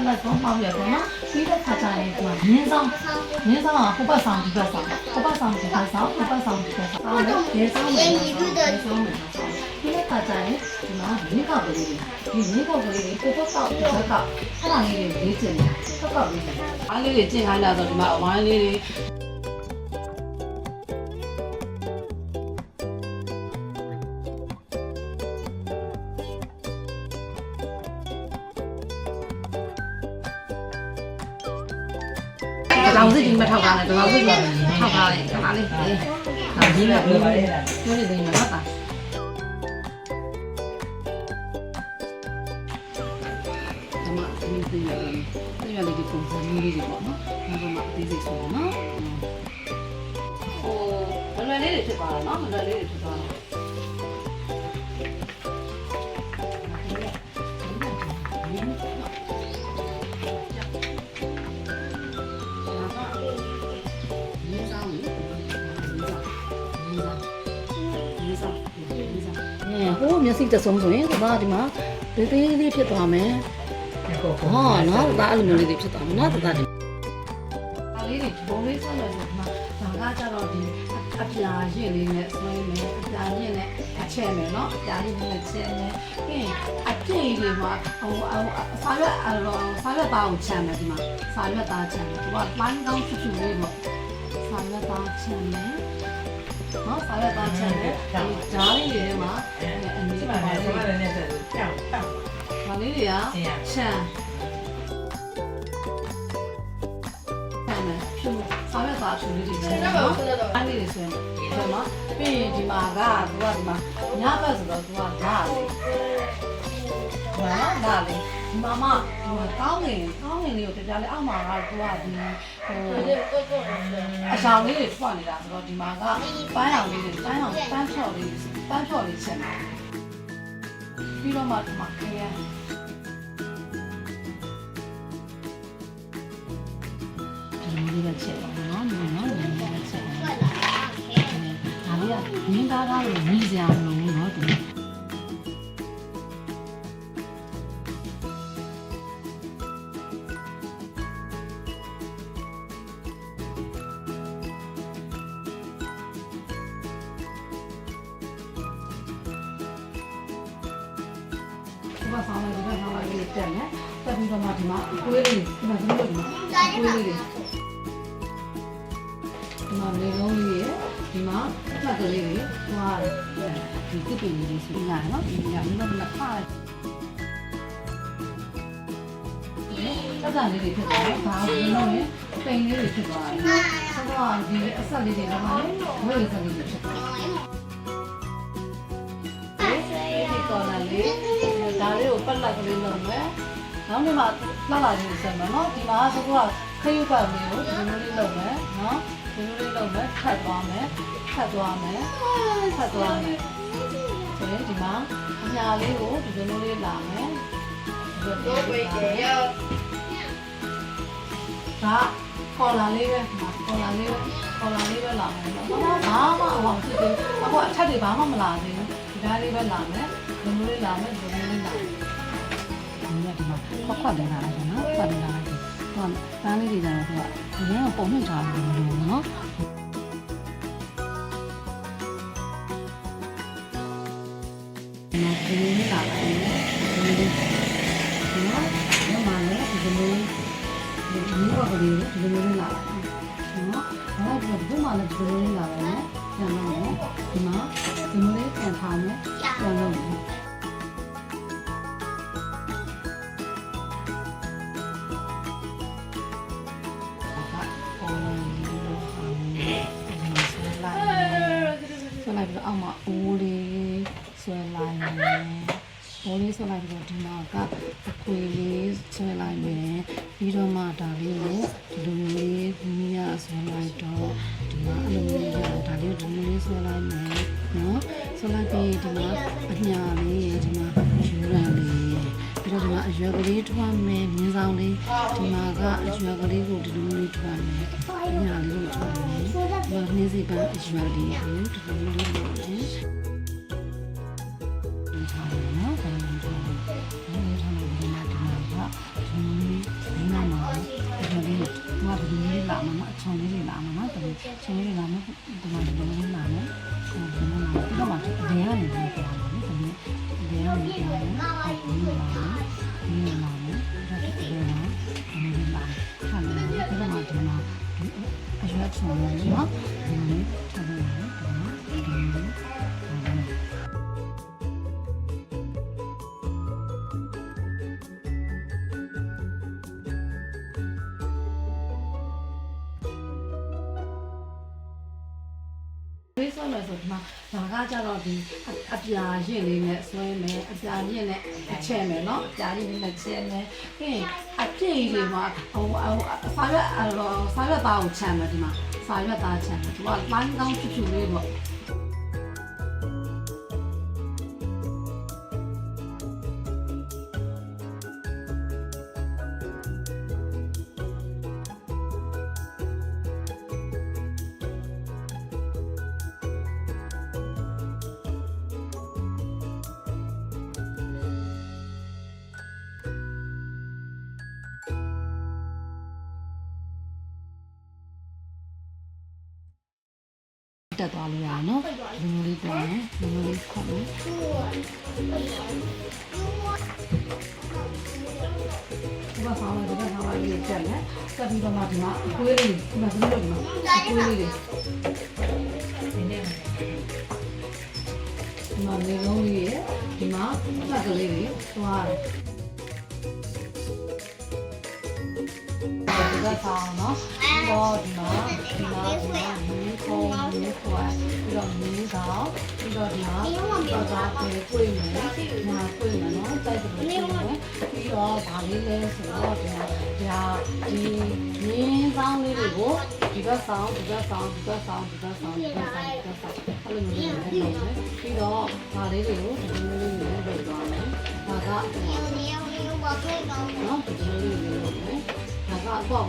လက်လက်ဆုံးပေါက်ရပေါ့နော်ပြီးတဲ့ခါကျရင်ဒီမှာငင်းဆောင်ငင်းဆောင်ကဟိုဘက်ဆောင်ဒီဘက်ဆောင်ဟိုဘက်ဆောင်ဒီဘက်ဆောင်ဟိုဘက်ဆောင်ဒီဘက်ဆောင်အော်လေငင်းဆောင်မယ်ငင်းဆောင်မယ်ပြီးတဲ့ခါကျရင်ဒီမှာမိခကလေးတွေဒီမိခကလေးတွေကိုဘက်ဆောင်ဒီဘက်ကအဲ့ဒါလေးတွေလေးကျင်တယ်ဘက်ကလေးတွေအားလေးတွေကျင့်ခိုင်းတာဆိုဒီမှာအဝိုင်းလေးတွေ တောင်စစ်ဒီမထောက်ထားနဲ့တောင်စစ်ကထောက်ထားတယ်ခဏလေးဟေးဒါကြီးကပြောတယ်ပြောနေတယ်မဟုတ်တာဒီမှာဒီနေ့ပြည်ရတယ်ပြည်ရလေးဒီပုံစံမျိုးလေးတွေပေါ့နော်ဒါကမှအသေးစိတ်ဆိုတော့နော်ဟိုမလွယ်လေးတွေဖြစ်သွားတာနော်မလွယ်လေးတွေဖြစ်သွားတာ ဟိုမျက်စိတဆုံးဆိုရင်ဒါဒီမှာသေးသေးလေးဖြစ်သွားမယ်ဟောနော်ဒါအဲ့လိုမျိုးလေးတွေဖြစ်သွားမယ်နော်ဒါဒီဒါလေးတွေဘုံလေးဆောင်းလို့ဒီမှာဒါကကြတော့ဒီအပြာရင့်လေးနဲ့ဆွဲမယ်အပြာရင့်နဲ့အချက်မယ်နော်အပြာရင့်နဲ့ချက်မယ်ပြီးရင်အပြည့်လေးမှာဟိုဆာရွက်အရောဆာရွက်သားကိုချမ်းမယ်ဒီမှာဆာရွက်သားချမ်းမယ်ဒီကလိုင်းကောင်းချူချူလေးပေါ့ဆာရွက်သားချမ်းမယ် နော်ဆာရွက်သားချမ်းမယ်ဒီဓာတ်လေးတွေထဲမှာအနည်းပါလေးနဲ့ဆက်ကြောက်တောက်ဒါလေးတွေကချမ်းချမ်းမယ်ဖြူဆာရွက်သားဖြူလေးတွေချမ်းနော်အဲ့လေးတွေဆိုရင်ဒီမှာပြီးရင်ဒီမှာကသူကဒီမှာညဘက်ဆိုတော့သူကဓာတ်လေးဘာလဲဓာတ်လေး ဒီမှာမှဒီမှာကောင်းငင်ကောင်းငင်လေးကိုတပြားလေးအောက်မှာကသူကဒီဟိုအဆောင်လေးတွေထွက်နေတာဆိုတော့ဒီမှာကပန်းအောင်လေးတွေပန်းအောင်ပန်းချော့လေးပန်းချော့လေးချက်နေပြီးတော့မှဒီမှာခရမ်းဒီလိုလေးချက်ပါနော်နော်နော်ဒီလိုလေးချက်ပါဒါလေးကမင်းသားသားလို့ညီစရာမ ဒီမှာဆောင်းလိုက်ဒီမှာဆောင်းလိုက်လေးတက်မယ်တက်ပြီးတော့မှဒီမှာကွေးလေးဒီမှာဒီလိုဒီမှာကွေးလေးတွေဒီမှာလေလုံးလေးရဒီမှာအထက်ကလေးတွေသွားတယ်ဒီတစ်ပင်လေးဆိုညာနော်ဒီညာမင်းတို့ကဖားစက်ကန်လေးတွေဖြစ်သွားတယ်။ဒါကဘယ်လိုလဲ။ပိန်လေးတွေဖြစ်သွားတယ်။ဆိုတော့ဒီအဆက်လေးတွေကမှလည်းဝိရစလေးတွေဖြစ်သွားတယ်။ ပတ်လက်ကလေးလုပ်မယ်။နောက်နေ့မှလှလာလေးဆက်မယ်နော်။ဒီမှာဆိုတော့ခရုပ်ပတ်လေးကိုဒီလိုလေးလုပ်မယ်နော်။ဒီလိုလေးလုပ်မယ်ခတ်သွားမယ်ခတ်သွားမယ်ခတ်သွားမယ်။ဆိုရင်ဒီမှာအညာလေးကိုဒီလိုလေးလာမယ်။ဒီလိုလေးလာမယ်ဒါခေါ်လာလေးပဲခေါ်လာလေးပဲခေါ်လာလေးပဲလာမယ်နော်ဘာမှအဝဖြစ်သေးအခုအထက်တွေဘာမှမလာသေးဘူးဒီဓာတ်လေးပဲလာမယ်ဒီလိုလေးလာမယ်ဒီလိုလေးလာမယ် ဒီနေ့ဒီမှာခွက်ခွက်လေးလာလိုက်နော်ခွက်လေးလာလိုက်ဟောပန်းလေးတွေကတော့သူကဒီနေ့ကပုံနှိပ်ထားတယ်လို့နော်ဒီမှာဒီလိုလေးလာလိုက်ဒီလိုလေးနော်ဒီမှာလည်းဒီလိုလေးဒီဘောကလေးဒီလိုလေးလာတယ်နော်။ဒါကဒီဘုမလည်းဒီလိုလေးလာတယ်နော်။ပြန်တော့မယ်။ဒီမှာဒီလိုလေးပြန်ထားမယ်။ပြန်တော့ တော့အောက်မှာအိုးလေးဆွဲလိုက်မယ်။အိုးလေးဆွဲလိုက်ပြီးတော့ဒီမှာကအခွေလေးဆွဲလိုက်မယ်။ပြီးတော့မှဒါလေးကိုဒီလိုမျိုးလေးမြင်းရဆွဲလိုက်တော့ဒီမှာအလိုမျိုးရဒါလေးဒီလိုလေးဆွဲလိုက်မယ်နော်။ဆွဲလိုက်ပြီးဒီမှာအညာလေးရဒီမှာယူရန်လေး ပြီးတော့ဒီမှာအရွယ်ကလေးထွားမယ်မြင်းဆောင်လေးဒီမှာကအရွယ်ကလေးကိုဒီလိုမျိုးလေးထွားမယ်အညာလေးကိုထွားမယ်ဒီမှာနှင်းစိပန်းအရွယ်လေးကိုဒီလိုမျိုးလေးလုပ်မယ်ဒီထားရနော်ဒါလေးထားတယ်ဒီထားလို့ဒီမှာဒီမှာကဒီဒီနာမှာဒီလိုလေးငါဒီလေးလာမှာအချောင်းလေးလာမှာနော်ဒီချောင်းလေးလာမှာဒီမှာဒီလို ချောင်းလေးနော်ဒီလေးထားမယ်ဒီဒီဖေးဆွဲမယ်ဆိုဒီမှာဒါကကြတော့ဒီအပြာရင့်လေးနဲ့ဆွဲမယ်အပြာရင့်နဲ့အချက်မယ်နော်အပြာရင့်လေးနဲ့ချက်မယ်ပြီးရင် အပြည့်လေးမှာဟိုဟိုစာရွက်စာရွက်သားကိုချမ်းမယ်ဒီမှာစာရွက်သားချမ်းမယ်ဒီကလိုင်းကောင်းဖြူဖြူလေးပေါ့ တက်သွားလို့ရအောင်နော်ဒီလိုလေးတွန်းမယ်ဒီလိုလေးခေါက်မယ်ဒီမှာဆောင်းလိုက်ဒီမှာဆောင်းလိုက်လေးတက်မယ်တက်ပြီးတော့မှဒီမှာအကွေးလေးဒီမှာဒီလိုဒီမှာအကွေးလေးတွေဒီနေ့ဒီမှာလေလုံးလေးရဒီမှာမှတ်ကလေးတွေသွားတယ် ဒီကဆောင်နော်ပြီးတော့ဒီမှာဒီမှာဒီမှာဒီကုန်းဒီခွာပြီးတော့မင်းဆောင်ပြီးတော့ဒီမှာတော့ဒါပဲကိုယ်မယ်ဒီမှာကိုယ်မယ်နော်တိုက်တယ်ကိုယ်မယ်ပြီးတော့ဗာလေးလဲဆိုတော့ဒီမှာဒါဒီမင်းဆောင်လေးတွေကိုဒီဘက်ဆောင်ဒီဘက်ဆောင်ဒီဘက်ဆောင်ဒီဘက်ဆောင်ဒီဘက်ဆောင်ဒီဘက်ဆောင်အဲ့လိုမျိုးလေးနဲ့လုပ်မယ်ပြီးတော့ဗာလေးတွေကိုဒီလိုလေးနဲ့လုပ်သွားမယ်ဒါကနော်ဒီလိုလေးနဲ့လုပ်မယ် ဒါကအပေါ့